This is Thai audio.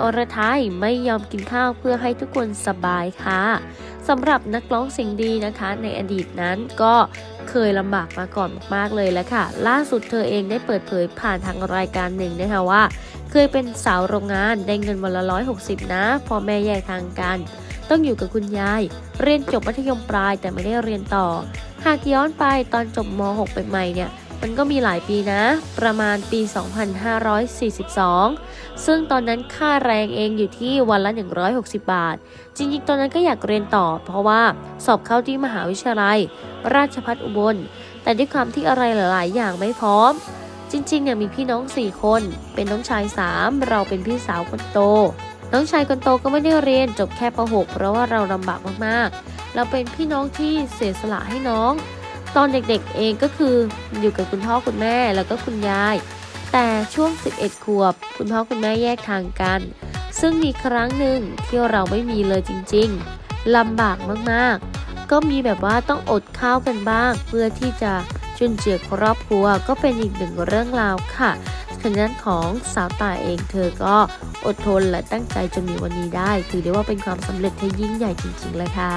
อรไทยไม่ยอมกินข้าวเพื่อให้ทุกคนสบายค่ะสำหรับนักร้องเสียงดีนะคะ ในอดีตนั้นก็เคยลำบากมาก่อนมากๆเลยแล้วค่ะ ล่าสุดเธอเองได้เปิดเผยผ่านทางรายการหนึ่งนะคะว่า เคยเป็นสาวโรงงานได้เงินวันละร้อยหกสิบนะพอแม่แยกทางกัน ต้องอยู่กับคุณยาย เรียนจบมัธยมปลายแต่ไม่ได้เรียนต่อ หากย้อนไปตอนจบม .6 ไปใหม่เนี่ย มันก็มีหลายปีนะ ประมาณปี 2542 ซึ่งตอนนั้นค่าแรงเองอยู่ที่วันละ 160 บาท จริงๆ ตอนนั้นก็อยากเรียนต่อ เพราะว่าสอบเข้าที่มหาวิทยาลัย ราชภัฏอุบล แต่ด้วยความที่อะไรหลาย ๆ อย่างไม่พร้อม จริง ๆ เนี่ยมีพี่น้อง 4 คน เป็นน้องชาย 3 เราเป็นพี่สาวคนโต น้องชายคนโตก็ไม่ได้เรียนจบแค่ป .6 เพราะว่าเราลำบากมากๆ เราเป็นพี่น้องที่เสียสละให้น้อง ตอนเด็กๆเองก็คืออยู่กับคุณพ่อคุณแม่แล้วก็คุณยาย แต่ช่วง 11 ขวบ คุณพ่อคุณแม่แยกทางกัน ซึ่งมีครั้งหนึ่งที่เราไม่มีเลยจริงๆลำบากมากๆ ก็มีแบบว่าต้องอดข้าวกันบ้าง เพื่อที่จะจุนเจือครอบครัวก็เป็นอีกหนึ่งเรื่องราวค่ะทางด้านของสาวตาเองเธอก็อดทนและตั้งใจจนมีวันนี้ได้ ถือได้ว่าเป็นความสำเร็จที่ยิ่งใหญ่จริงๆเลยค่ะ